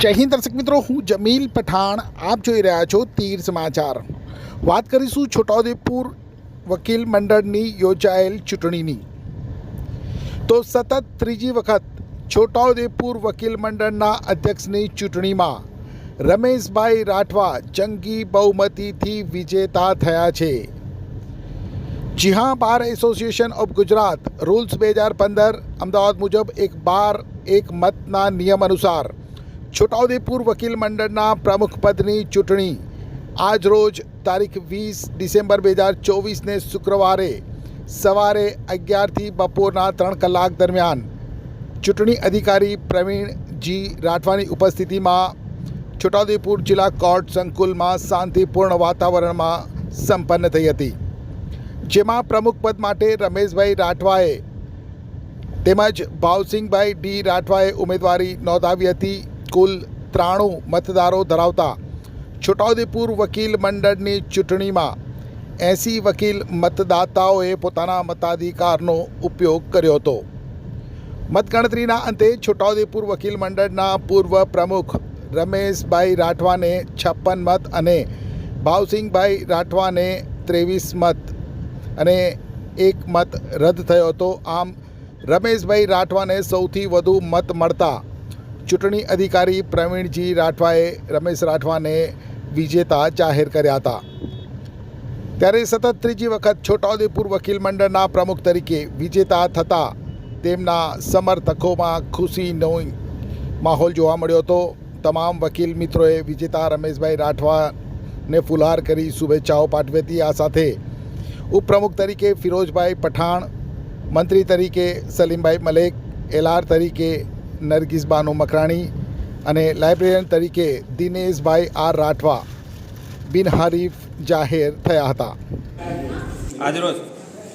જય દર્શક મિત્રો, હું જમીલ પઠાણ. આપ જોઈ રહ્યા છો તીર સમાચાર. વાત કરીશું છોટાઉદેપુર વકીલ મંડળની યોજાયેલ ચૂંટણીની. તો સતત ત્રીજી વખત છોટાઉદેપુર વકીલ મંડળના અધ્યક્ષની ચૂંટણીમાં રમેશભાઈ રાઠવા જંગી બહુમતીથી વિજેતા થયા છે. જી હા, bar association of Gujarat rules બે હજાર પંદર, અમદાવાદ મુજબ એક બાર એક મતના નિયમ અનુસાર છોટાઉદેપુર વકીલ મંડળના પ્રમુખ પદની ચૂંટણી આજ રોજ તારીખ વીસ ડિસેમ્બર બે હજાર ચોવીસને શુક્રવારે સવારે અગિયારથી બપોરના ત્રણ કલાક દરમિયાન ચૂંટણી અધિકારી પ્રવીણજી રાઠવાની ઉપસ્થિતિમાં છોટાઉદેપુર જિલ્લા કોર્ટ સંકુલમાં શાંતિપૂર્ણ વાતાવરણમાં સંપન્ન થઈ હતી. જેમાં પ્રમુખ પદ માટે રમેશભાઈ રાઠવાએ તેમજ ભાવસિંહભાઈ ડી રાઠવાએ ઉમેદવારી નોંધાવી હતી. કુલ ત્રાણું મતદારો ધરાવતા છોટાઉદેપુર વકીલ મંડળની ચૂંટણીમાં એંસી વકીલ મતદાતાઓએ પોતાના મતાધિકારનો ઉપયોગ કર્યો હતો. મતગણતરીના અંતે છોટાઉદેપુર વકીલ મંડળના પૂર્વ પ્રમુખ રમેશભાઈ રાઠવાને છપ્પન મત અને ભાવસિંહભાઈ રાઠવાને ત્રેવીસ મત અને એક મત રદ થયો હતો. આમ રમેશભાઈ રાઠવાને સૌથી વધુ મત મળતા ચૂંટણી અધિકારી પ્રવીણજી રાઠવાએ રમેશ રાઠવાને વિજેતા જાહેર કર્યા હતા. ત્યારે સતત ત્રીજી વખત છોટાઉદેપુર વકીલ મંડળના પ્રમુખ તરીકે વિજેતા થતા તેમના સમર્થકોમાં ખુશીનો માહોલ જોવા મળ્યો હતો. તમામ વકીલ મિત્રોએ વિજેતા રમેશભાઈ રાઠવાને ફુલહાર કરી શુભેચ્છાઓ પાઠવી હતી આ સાથે ઉપપ્રમુખ તરીકે ફિરોજભાઈ પઠાણ, મંત્રી તરીકે સલીમભાઈ મલેક એલઆર તરીકે નરગીસબાનુ મકરાણી અને લાઇબ્રેરિયન તરીકે દિનેશભાઈ આર રાઠવા બિનહરીફ જાહેર થયા હતા. આજરોજ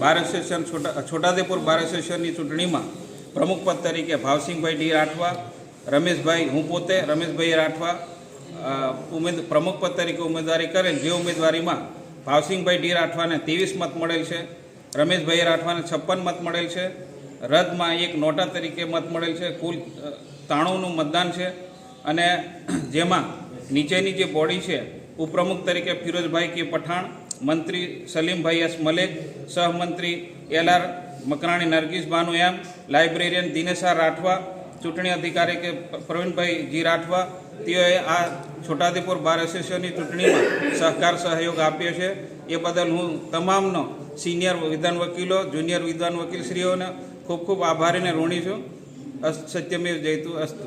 બાર એસોસિએશન છોટા છોટાદેપુર બાર એસોસિએશનની ચૂંટણીમાં પ્રમુખપદ તરીકે ભાવસિંહભાઈ ડી રાઠવા, રમેશભાઈ, હું પોતે રમેશભાઈ રાઠવા ઉમેદ પ્રમુખપદ તરીકે ઉમેદવારી કરેલ જે ઉમેદવારીમાં ભાવસિંહભાઈ ડી રાઠવાને ત્રેવીસ મત મળેલ છે રમેશભાઈ રાઠવાને છપ્પન મત મળેલ છે, રદમાં એક નોટા તરીકે મત મળેલ છે, કુલ ત્રાણુંનું મતદાન છે, અને જેમાં નીચેની જે બોડી છે ઉપપ્રમુખ તરીકે ફિરોજભાઈ કે પઠાણ, મંત્રી Salimbhai S Malek, સહમંત્રી L R Makrani Nargis Banu M librarian Dinesha Rathwa, ચૂંટણી અધિકારી કે પ્રવીણભાઈ જી રાઠવા, તેઓએ આ છોટાઉદેપુર બાર એસોસિએશનની ચૂંટણીમાં સહકાર, સહયોગ આપ્યો છે. એ બદલ હું તમામનો સિનિયર વિધાન વકીલો, જુનિયર વિધાન વકીલશ્રીઓને ખૂબ ખૂબ આભારીને ઋણી છું. અસ્ત સત્યમેવ જયતુ અસ્તુ.